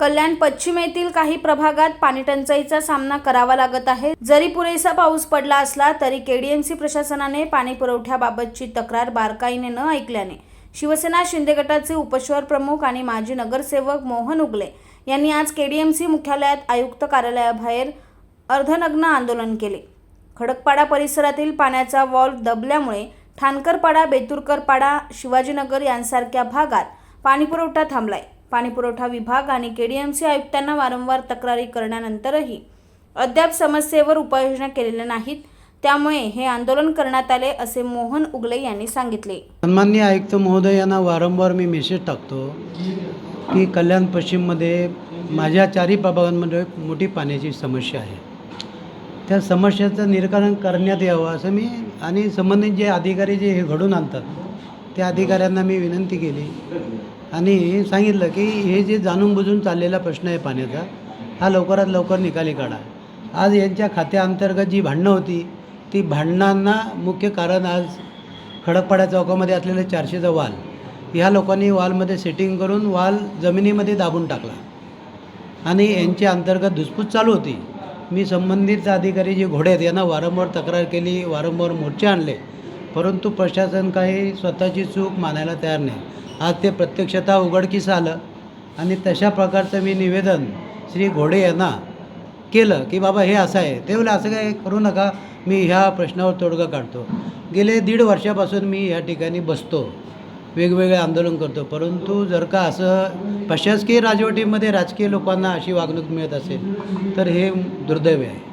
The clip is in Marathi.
कल्याण पश्चिम येथील काही प्रभागात पाणीटंचाईचा सामना करावा लागत आहे. जरी पुरेसा पाऊस पडला असला तरी केडीएमसी प्रशासनाने पाणी पुरवठ्याबाबतची तक्रार बारकाईने न ऐकल्याने शिवसेना शिंदे गटाचे उपशहर प्रमुख आणि माजी नगरसेवक मोहन उगले यांनी आज केडीएमसी मुख्यालयात आयुक्त कार्यालयाबाहेर अर्धनग्न आंदोलन केले. खडकपाडा परिसरातील पाण्याचा वॉल्व दबल्यामुळे ठाणकरपाडा बेतुरकरपाडा शिवाजीनगर यांसारख्या भागात पाणीपुरवठा थांबलाय. पाणीपुरवठा विभाग आणि केडीएमसी आयुक्तांना वारंवार तक्रारी करण्यानंतरही अद्याप समस्येवर उपाययोजना केलेल्या नाहीत. त्यामुळे हे आंदोलन करण्यात आले असे मोहन उगले यांनी सांगितले. सन्माननीय आयुक्त महोदय यांना वारंवार मी मेसेज टाकतो की कल्याण पश्चिममध्ये माझ्या चारही प्रभागांमध्ये एक मोठी पाण्याची समस्या आहे. त्या समस्याचं निराकरण करण्यात यावं असं मी आणि संबंधित जे अधिकारी जे हे घडून आणतात त्या अधिकाऱ्यांना मी विनंती केली. आणि सांगितलं की हे जे जाणून बुजून चाललेला प्रश्न आहे पाण्याचा हा लवकरात लवकर निकाली काढा. आज यांच्या खात्याअंतर्गत जी भांडणं होती ती भांडणांना मुख्य कारण आज खडकपाड्या चौकामध्ये असलेलं चारशेचा वाल. ह्या लोकांनी वालमध्ये सेटिंग करून वाल जमिनीमध्ये दाबून टाकला. आणि यांच्या अंतर्गत धुसफूस चालू होती. मी संबंधित अधिकारी जे घोडे आहेत यांना वारंवार तक्रार केली वारंवार मोर्चे आणले. परंतु प्रशासन काही स्वतःची चूक मानायला तयार नाही. आज ते प्रत्यक्षतः उघडकीस आलं आणि तशा प्रकारचं मी निवेदन श्री घोडे यांना केलं की बाबा हे असं आहे. ते बोले असं काय करू नका मी ह्या प्रश्नावर तोडगा काढतो. गेले दीड वर्षापासून मी या ठिकाणी बसतो वेगवेगळे आंदोलन करतो. परंतु जर का असं प्रशासकीय राजवटीमध्ये राजकीय लोकांना अशी वागणूक मिळत असेल तर हे दुर्दैव आहे.